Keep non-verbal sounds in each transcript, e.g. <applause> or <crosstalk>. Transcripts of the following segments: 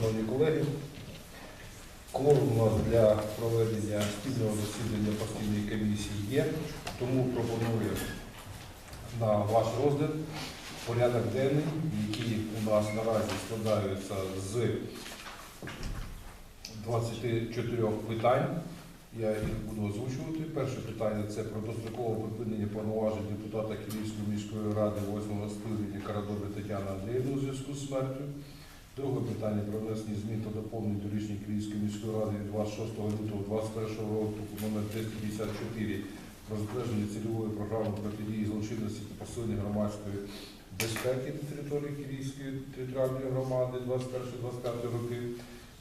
шановні колеги. Кворум у нас для проведення спільного засідання постійної комісії є, тому пропоную на ваш розгляд порядок денний, який у нас наразі складаються з 24 питань. Я їх буду озвучувати. Перше питання це про дострокове припинення повноважень депутата Київської міської ради 8 скликання Карадоби Тетяни Андріївни у зв'язку з смертю. Друге питання про внесення змін та доповнень до рішення Київської міської ради від 26 лютого 2021 року номер 354 про затвердження цільової програми протидії злочинності та посилення громадської безпеки на території Київської територіальної громади 21-25 роки.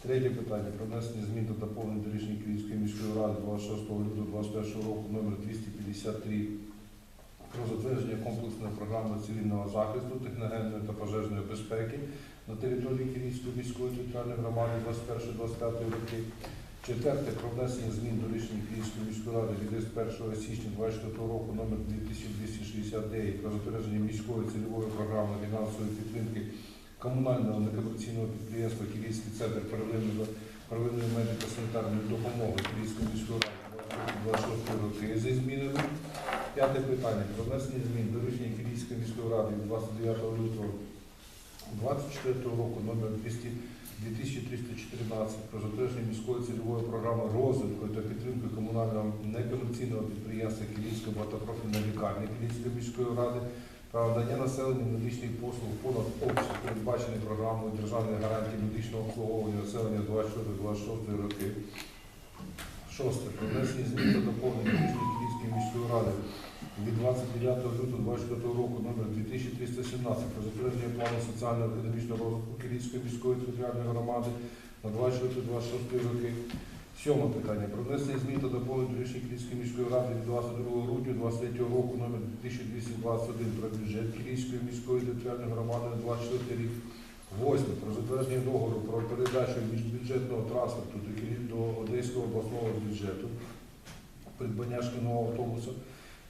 Третє питання про внесення змін та доповнень до рішення Київської міської ради 26 лютого 2021 року номер 253 про затвердження комплексної програми цивільного захисту, техногенної та пожежної безпеки на території Київської міської територіальної громади 21-25 роки. Четверте про внесення змін до рішення Київської міської ради від 1 січня 2024 року номер 2269 про затвердження міської цільової програми фінансової підтримки комунального некомерційного підприємства Київський центр первинної медико-санітарної допомоги Київської міської ради 26 роки зі змінами. П'яте питання про внесення змін до рішення Київської міської ради від 29 лютого 24 року номер 200 2314 про затвердження міської цільової програми розвитку та підтримки комунального некомерційного підприємства Київська багатопрофільна лікарня Київської міської ради про надання населенню медичних послуг понад обсяг, передбачений програмою державної гарантії медичного обслуговування населення 24-26 роки. Шосте. Про внесення змін та доповнення Київської міської ради від 29 лютого 24 року номер 2317 про затвердження плану соціально-економічного розвитку Київської міської територіальної громади на 24-26 роки. Сьоме питання. Про внесення змін та доповнень до рішення Київської міської ради від 22 грудня 23 року номер 2221 про бюджет Київської міської територіальної громади на 24 рік. Восьме. Про затвердження договору про передачу міжбюджетного транспорту до Одеського обласного бюджету. Придбання шкільного автобуса.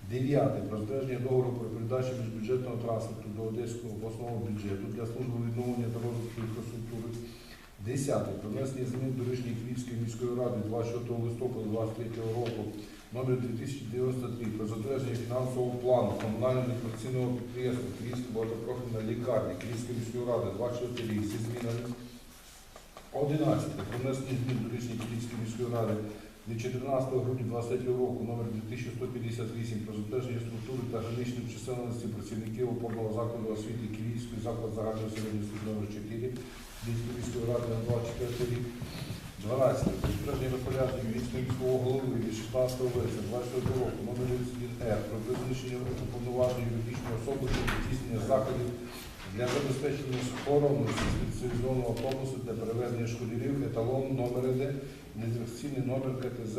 Дев'яте. Про договору про передачу міжбюджетного транспорту до Одеського обласного бюджету для служби відновлення та розвитку інфраструктури. Десяте. Про внесення змін до рішення Київської міської ради 26 листопада 2023 року номер 2093 про затвердження фінансового плану комунального інформаційного підприємства Київська багатопрофільна лікарня Київської міської ради 24 рік зі змінами. 11. Про внесення змін до рішення Київської міської ради від 14 грудня 2023 року номер 2158 про затвердження структури та граничної чисельності працівників опорного закладу освіти Київської заклад загальної середньої освіти номер 4 Київської міської ради на 24 рік. 12. Про затвердження розпорядження Київського міського голови від 16 вересня 24 року номер 31 Р про визначення уповноваження юридичної особи для здійснення заходів для забезпечення схоронності спеціалізованого автобусу для перевезення школярів еталон номер 1 Ідентифікаційний номер КТЗ,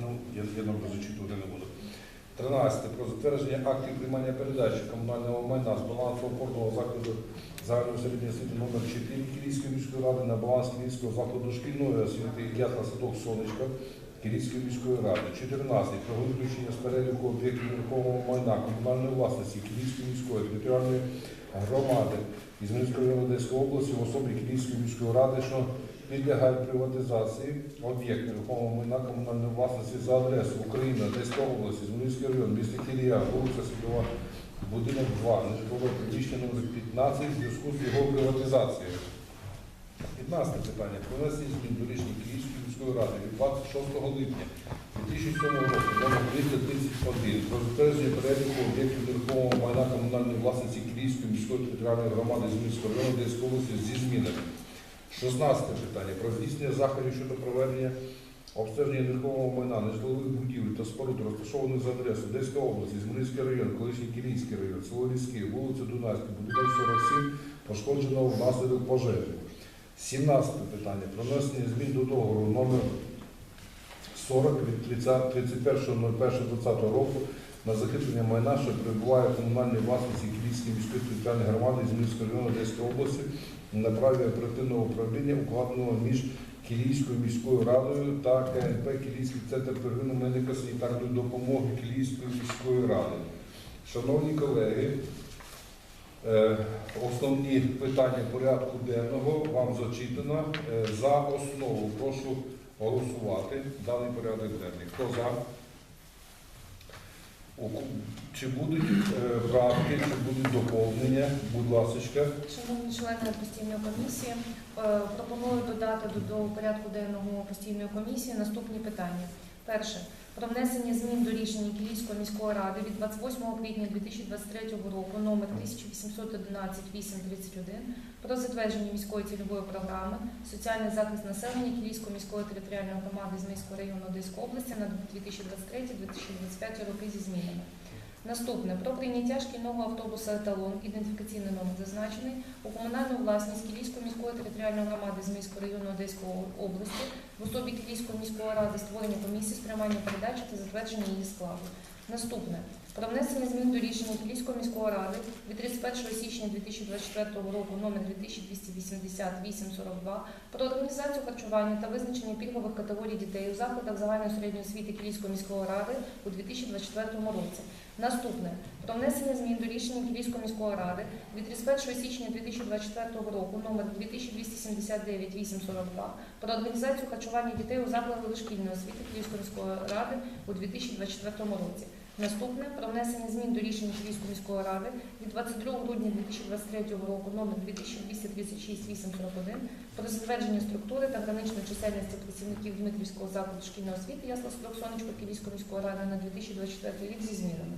ну, я, я добре зачитувати не буду. 13. Про затвердження актів приймання передачі комунального майна з балансу опорного закладу загальної середньої освіти номер 4 Київської міської ради на баланс Київського закладу шкільної освіти Ясна Садок Сонечка Київської міської ради. 14. Про виключення з переліку об'єктів нерухомого майна комунальної власності Київської міської територіальної громади із Мінської Одеської області в особі Київської міської ради, що підлягають приватизації об'єкт нерухомого майна комунальної власності за адресою Україна, Одеська область, Змінський район, місто Кілія, вулиця Світова, будинок 2, нежитлове приміщення номер 15 в зв'язку з його приватизацією. 15 питання. Про внесення змін до рішення Київської міської ради від 26 липня 2007 року номер 331 про затвердження переліку об'єктів нерухомого майна комунальної власності Київської міської територіальної громади Змінського району Одеської області зі змінами. 16 питання. Про здійснення заходів щодо проведення обстеження нерухомого майна, нежитлових будівель та споруд, розташованих за адресою Одеська область, Змінський район, колишній Кілійський район, село Ліський, вулиця Дунайська, будинок 47, пошкодженого внаслідок пожежі. 17 питання. Про внесення змін до договору номер 40 від 31.01.2020 року на закріплення майна, що перебуває в комунальній власності Київської міської територіальної громади Змінського району Одеської області на праві оперативного управління, укладеного між Київською міською радою та КНП Київський центр первинної медико-санітарної допомоги Київської міської ради. Шановні колеги, Е, Основні питання порядку денного вам зачитано. Е, За основу прошу голосувати даний порядок денний. Хто за? Чи будуть е, правки, чи будуть доповнення? Будь ласка. Шановні члени постійної комісії, е, пропоную додати до, до порядку денного постійної комісії наступні питання. Перше. Про внесення змін до рішення Київської міської ради від 28 квітня 2023 року номер 1811-831 про затвердження міської цільової програми соціальний захист населення Київської міської територіальної громади з міського району Одеської області на 2023-2025 роки зі змінами. Наступне про прийняття шкільного автобуса еталон, ідентифікаційний номер зазначений у комунальну власність Кілійської міської територіальної громади з міського району Одеської області в особі Київської міської ради створення комісії з передачі та затвердження її складу. Наступне про внесення змін до рішення Кілійської міської ради від 31 січня 2024 року номер 2288-42 про організацію харчування та визначення пільгових категорій дітей у закладах загальної середньої освіти Кілійської міської ради у 2024 році. Наступне про внесення змін до рішення Київської міської ради від 31 січня 2024 року номер 2279-842 про організацію харчування дітей у закладах дошкільної освіти Київської міської ради у 2024 році. Наступне про внесення змін до рішення Київської міської ради від 22 грудня 2023 року номер 2236-841 про затвердження структури та граничної чисельності працівників Дмитрівського закладу шкільної освіти Ясла Садок Сонечко Київської міської ради на 2024 рік зі змінами.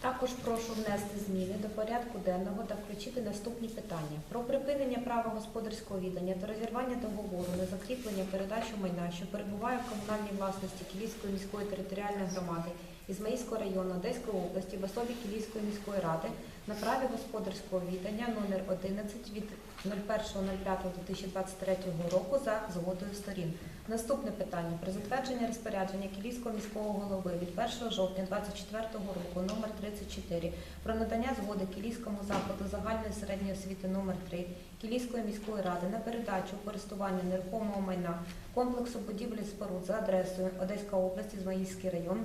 Також прошу внести зміни до порядку денного та включити наступні питання: про припинення права господарського віддання та розірвання договору на закріплення передачу майна, що перебуває в комунальній власності Кілійської міської територіальної громади Ізмаїльського району Одеської області в особі Кілійської міської ради на праві господарського віддання номер 11 від 01.05.2023 року за згодою сторін. Наступне питання про затвердження розпорядження Кілійського міського голови від 1 жовтня 2024 року номер 34 про надання згоди Кілійському закладу загальної середньої освіти номер 3 Кілійської міської ради на передачу користування нерухомого майна комплексу будівлі споруд за адресою Одеська область, Ізмаїльський район.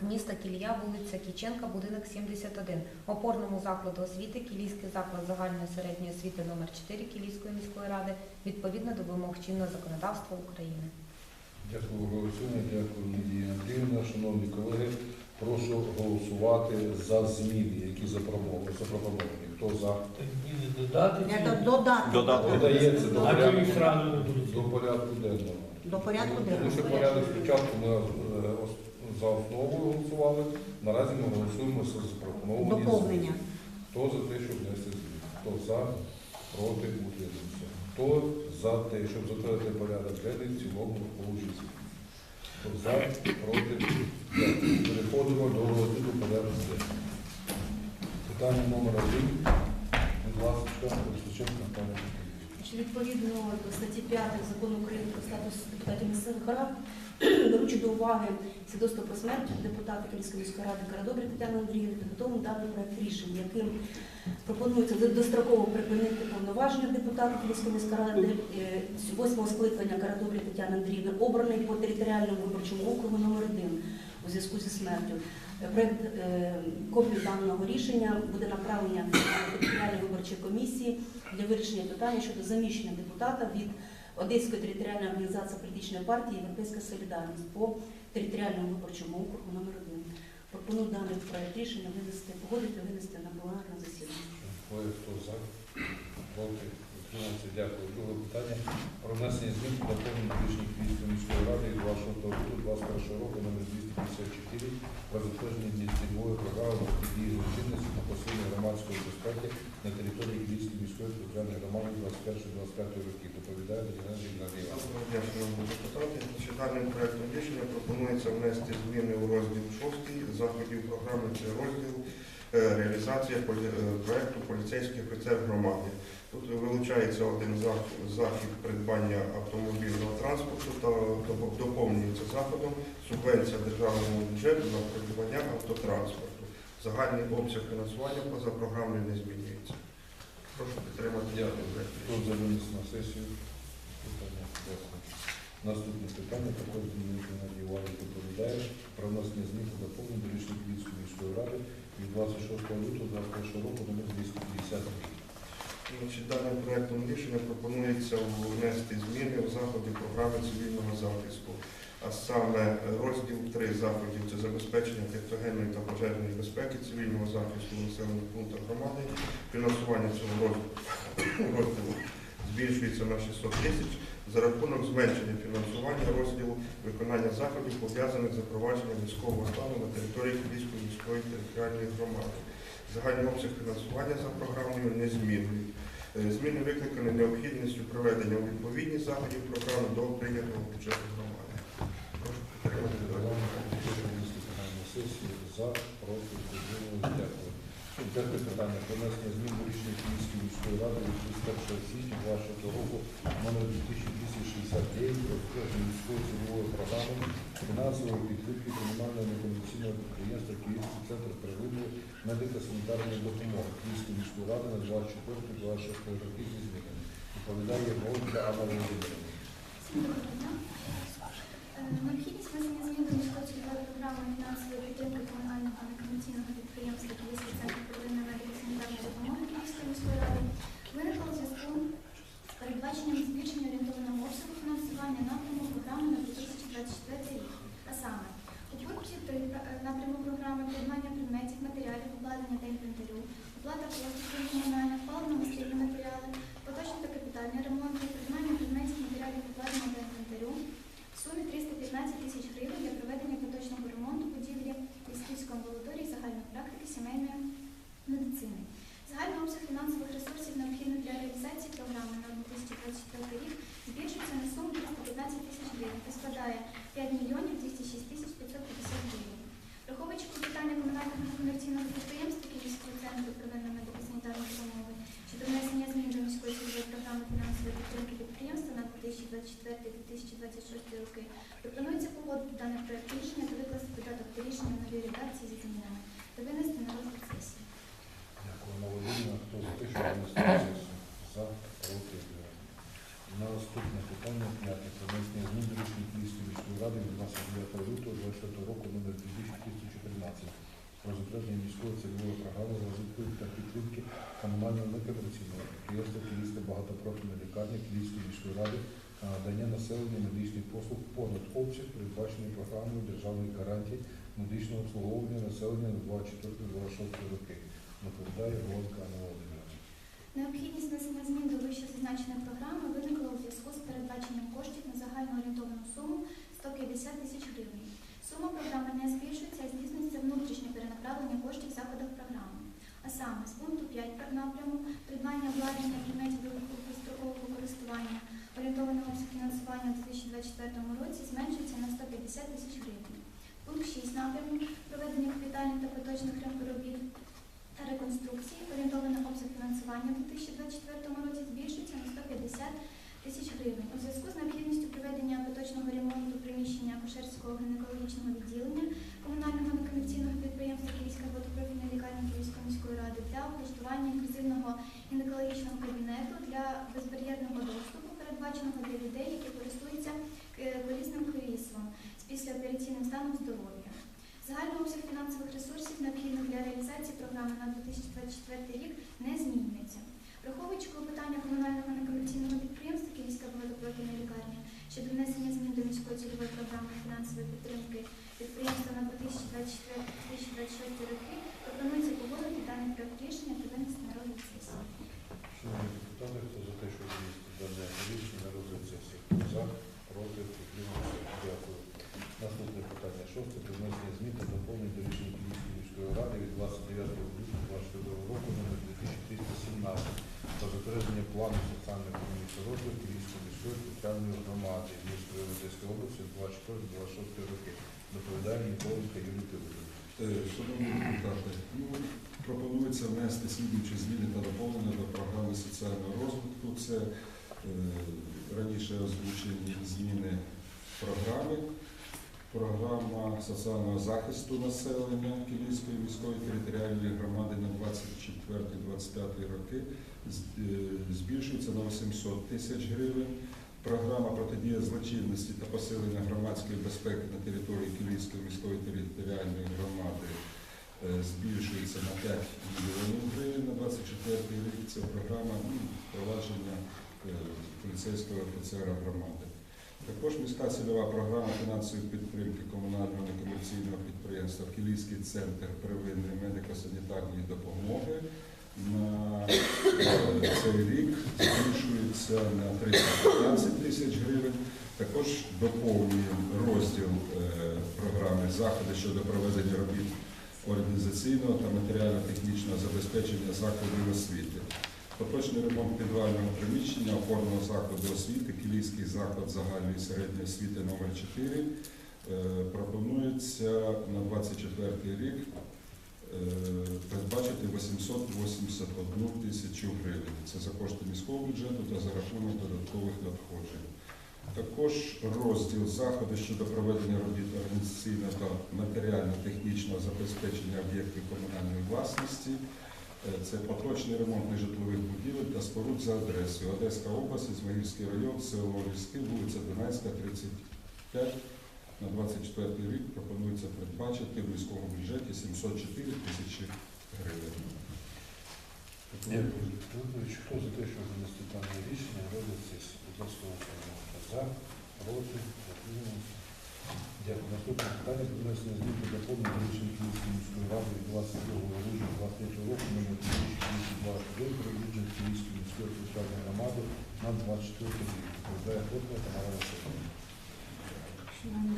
Міста Кілія, вулиця Кіченка, будинок 71, опорному закладу освіти, Кілійський заклад загальної середньої освіти номер 4 Кілійської міської ради, відповідно до вимог чинного законодавства України. Дякую, голосуємо. Дякую, Лідія Андріївна. Шановні колеги, прошу голосувати за зміни, які запропоновані. Хто за? Зміни додати. Додаток. Додається до порядку, їх до порядку денного. До порядку Тому що порядок спочатку ми за основу голосували. Наразі ми голосуємо за запропоновані. Доповнення. Хто за те, щоб внести зміни? Хто за, проти, утримався. Хто за те, щоб затвердити порядок денний в цілому враховуючи зміни? Хто за, проти, дякую. Переходимо до розгляду порядку денного. Питання номер один. Будь ласка, Колесниченко Наталія. Що Відповідно до статті 5 закону України про статус депутатів місцевих рад, <clears throat> беручи до уваги свідоцтво про смерть депутата Київської міської ради Карадобрі Тетяни Андріївни, підготовлений даний проект рішення, яким пропонується достроково припинити повноваження депутата Київської міської ради е, восьмого скликання Карадобрі Тетяни Андріївни, обраний по територіальному виборчому округу номер 1 у зв'язку зі смертю. Проект е, копію даного рішення буде направлення територіальної виборчої комісії для вирішення питання щодо заміщення депутата від Одеської територіальної організації політичної партії Європейська Солідарність по територіальному виборчому округу номер 1 Пропоную даний проект рішення винести, погодити, винести на пленарне засідання. Хто за? Проти? Утримався. Дякую. Друге питання. Про внесення змін до доповнення рішення Київської міської ради від 26 грудня 2021 року номер 254 про затвердження цільової програми протидії злочинності та посилення громадської безпеки на території Київської міської територіальної громади 21-25 років. Доповідає Геннадій. Доброго дня, шановні депутати. Даним проектом рішення пропонується внести зміни у розділ 6 заходів програми це розділ е, реалізація полі- е, офіцер громади. Тут вилучається один захід придбання автомобільного транспорту та доповнюється заходом субвенція державному бюджету на придбання автотранспорту. Загальний обсяг фінансування поза програмою не змінюється. Прошу підтримати Дякую. проект Хто рішення. за винес на сесію? Питання. Наступне питання також змінити на Івані доповідає про внесення змін та доповнень до рішення Київської міської ради від 26 лютого 2021 року номер 250. Даним проектом рішення пропонується внести зміни в заходи програми цивільного захисту, а саме розділ 3 заходів це забезпечення техногенної та пожежної безпеки цивільного захисту населених пунктах громади. Фінансування цього розділу збільшується на 600 тисяч за рахунок зменшення фінансування розділу виконання заходів, пов'язаних з запровадженням військового стану на території Київської міської територіальної громади. Загальний обсяг фінансування за програмою незмінний. Е, Зміни викликані необхідністю проведення у відповідність заходів програми до прийнятого бюджету громади. Прошу підтримати за, проти. Дякую. Питання про внесення змін до рішення Київської міської ради від 31 січня 26 року номер 2269 про створення міської цільової програми фінансової підтримки комунального некомерційного підприємства Київський центр первинної медико-санітарної допомоги Київської міської ради на 24-26 роки зі змінами. Відповідає Володя Анна Володимирівна. Е, Необхідність внесення змін до міської цільової програми фінансової підтримки комунального некомерційного підприємства Київський центр первинної медико-санітарної допомоги Київської міської ради виникла у зв'язку з передбаченням збільшення орієнтованого обсягу фінансування напряму програми на 2024 рік. А саме, у пункті 3 напряму програми придбання предметів, матеріалів, обладнання та інвентарю, оплата послуг комунальних, паливно-мастильні матеріали, поточні та капітальні ремонти, придбання предметів, матеріалів, обладнання та інвентарю, в сумі 315 тисяч гривень для проведення поточного ремонту будівлі Львівської амбулаторії загальної практики сімейної медицини. Загальний обсяг фінансових ресурсів, необхідних для реалізації програми на 2024 рік, збільшується на суму 315 тисяч гривень та складає 5 мільйонів 206 тисяч 550 гривень. Враховуючи питання комунального некомерційного підприємства Київського центру первинної медико-санітарної допомоги щодо внесення змін до міської цільової програми фінансової підтримки підприємства на 2024-2026 роки, пропонується погодити даний проект рішення та викласти додаток до рішення в новій редакції зі змінами та винести на розгляд сесії. Дякую, Володимирівна. Хто за те, що внести сесію? За, проти, утримались. Наступне питання п'яте. Про внесення змін до рішення Київської міської ради від 29 лютого 24 року номер 2314 про затвердження міської цільової програми розвитку підтримки комунального некомерційного підприємства Київська багатопрофільна лікарня Київської міської ради на надання населення медичних послуг понад обсяг, передбачений програмою державних гарантій медичного обслуговування населення на 24-26 роки. Доповідає Володька Анна Володимирівна. Необхідність внесення змін до вище зазначеної програми виникла у зв'язку з передбаченням коштів на загально орієнтовану суму 150 тисяч гривень. Сума програми не збільшується, а здійснюється внутрішнє перенаправлення коштів в заходах програми. А саме з пункту 5 напряму придбання обладнання предметів довгострокового користування орієнтований обсяг фінансування у 2024 році зменшується на 150 тисяч гривень. Пункт 6 напряму проведення капітальних та поточних ремонтів та реконструкції орієнтований обсяг фінансування у 2024 році збільшується на 150 тисяч гривень. У зв'язку з необхідністю проведення поточного ремонту приміщення акушерського гінекологічного відділення комунального некомерційного підприємства Київська водопрофільна лікарня Київської міської ради для облаштування інклюзивного гінекологічного кабінету для безбар'єрного доступу, передбаченого для людей, які користуються е, колісним кріслом з післяопераційним станом здоров'я. Загальний обсяг фінансових ресурсів, необхідних для реалізації програми на 2024 рік, не змінюється. Враховуючи питання комунального некомерційного підприємства Київська водопрофільна лікарня щодо внесення змін до міської цільової програми фінансової підтримки підприємства на 2024-2026 роки, рішення на розгляд сесії. Хто за те, що? Дякую. Наступне питання шосте. Про внесення змін до рішення Київської міської ради від 29 лютого 2022 року номер 2317 про затвердження плану соціально-економічного розвитку Київської міської громади Київської Одеської області з 24-26 роки. Доповідає Ніколенко Юрій Пилипович. Е, Шановні депутати, ну, пропонується внести слідуючі зміни та доповнення до програми соціального розвитку. Це е, раніше озвучені зміни програми. Програма соціального захисту населення Київської міської територіальної громади на 24-25 роки е, збільшується на 800 тисяч гривень. Програма протидії злочинності та посилення громадської безпеки на території Київської міської територіальної збільшується на 5 мільйонів гривень на 24 рік. Це програма ну, впровадження е, поліцейського офіцера громади. Також міська цільова програма фінансової підтримки комунального некомерційного підприємства Кілійський центр первинної медико-санітарної допомоги на е, цей рік збільшується на 315 тисяч гривень. Також доповнюємо розділ е, програми заходи щодо проведення робіт організаційного та матеріально-технічного забезпечення закладів освіти. Поточний ремонт підвального приміщення опорного закладу освіти, Кілійський заклад загальної середньої освіти номер 4 е, пропонується на 24 рік е, передбачити 881 тисячу гривень. Це за кошти міського бюджету та за рахунок додаткових надходжень. Також розділ заходи щодо проведення робіт організаційного та матеріально-технічного забезпечення об'єктів комунальної власності. Е, Це поточний ремонт нежитлових будівель та споруд за адресою Одеська область, Ізмаїльський район, село Львівське, вулиця Дунайська, 35. На 24 рік пропонується передбачити в міському бюджеті 704 тисячі гривень. Володимирович, Хто за те, щоб винести дане рішення, розгляд сесії? Будь. За, проти, утрималися. Дякую. Наступне питання про внесення змін до доповнення рішення Київської міської ради від 22 грудня 23 року номер 1221 про бюджет Київської міської територіальної громади на 24 рік. Відповідає Хотна Тамара Васильівна. Шановні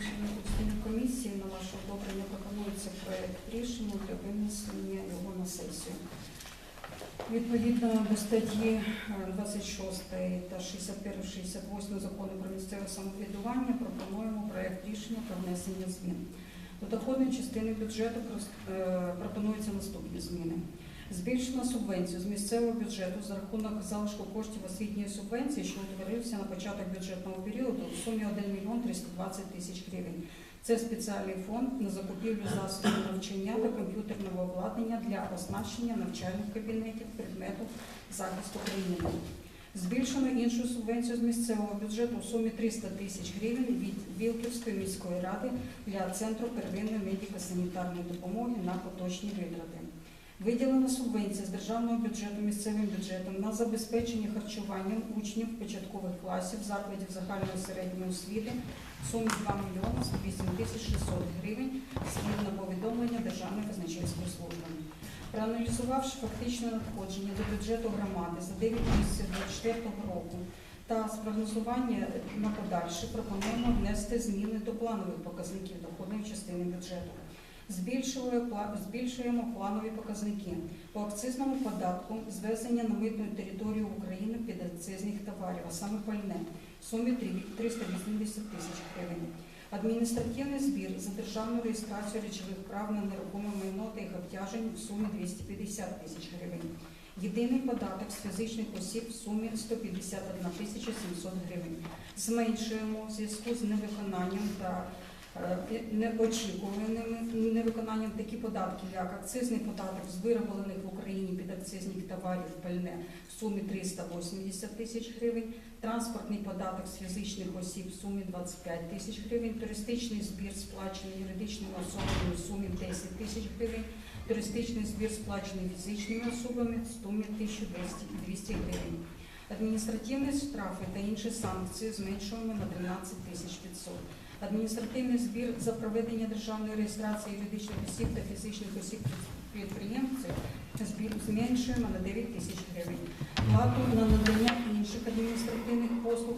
члени комісії, на ваше одобрення пропонується проект рішення для винесення його на сесію. Відповідно до статті е, 26 та 61-68 закону про місцеве самоврядування пропонуємо проект рішення про внесення змін. До доходної частини бюджету е, пропонуються наступні зміни. Збільшено субвенцію з місцевого бюджету за рахунок залишку коштів освітньої субвенції, що утворився на початок бюджетного періоду у сумі 1 мільйон 320 тисяч гривень. Це спеціальний фонд на закупівлю засобів навчання та комп'ютерного обладнання для оснащення навчальних кабінетів предмету захисту країни. Збільшено іншу субвенцію з місцевого бюджету у сумі 300 тисяч гривень від Вілківської міської ради для Центру первинної медико-санітарної допомоги на поточні витрати. Виділена субвенція з державного бюджету місцевим бюджетом на забезпечення харчуванням учнів початкових класів закладів загальної середньої освіти в сумі 2 мільйони 108 тисяч 600 гривень згідно повідомлення Державної казначейської служби. Проаналізувавши фактичне надходження до бюджету громади за 9 місяців 2024 року та спрогнозування на подальше, пропонуємо внести зміни до планових показників доходної частини бюджету. Збільшуємо планові показники по акцизному податку звезення на митну територію України підакцизних товарів, а саме пальне, в сумі 380 тисяч гривень. Адміністративний збір за державну реєстрацію речових прав на нерухоме майно та їх обтяжень в сумі 250 тисяч гривень. Єдиний податок з фізичних осіб в сумі 151 тисяча 700 гривень. Зменшуємо в зв'язку з невиконанням та е, неочікуваним невиконанням такі податки, як акцизний податок з вироблених в Україні підакцизних товарів пальне в сумі 380 тисяч гривень, транспортний податок з фізичних осіб в сумі 25 тисяч гривень, туристичний збір сплачений юридичними особами в сумі 10 тисяч гривень, туристичний збір сплачений фізичними особами в сумі 1200 гривень. Адміністративні штрафи та інші санкції зменшуємо на 13 тисяч 500. Адміністративний збір за проведення державної реєстрації юридичних осіб та фізичних осіб підприємців збір зменшуємо на 9 тисяч гривень. Плату на надання інших адміністративних послуг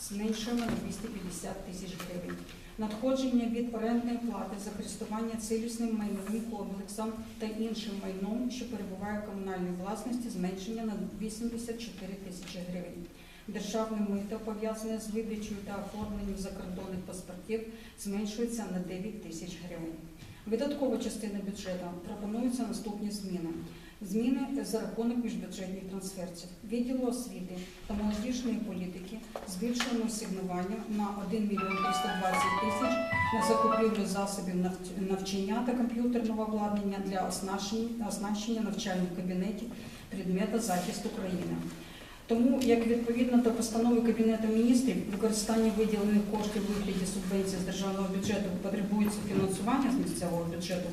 зменшуємо на 250 тисяч гривень. Надходження від орендної плати за користування цілісним майновим комплексом та іншим майном, що перебуває в комунальній власності, зменшення на 84 тисячі гривень. Державне мито, пов'язане з видачею та оформленням закордонних паспортів, зменшується на 9 тисяч гривень. Видаткова частина бюджету пропонуються наступні зміни. Зміни за рахунок міжбюджетних трансфертів. Відділу освіти та молодіжної політики збільшуємо асигнування на 1 мільйон 320 тисяч на закупівлю засобів навчання та комп'ютерного обладнання для оснащення навчальних кабінетів предмета захисту країни. Тому, як відповідно до постанови Кабінету міністрів, використання виділених коштів у вигляді субвенції з державного бюджету потребується фінансування з місцевого бюджету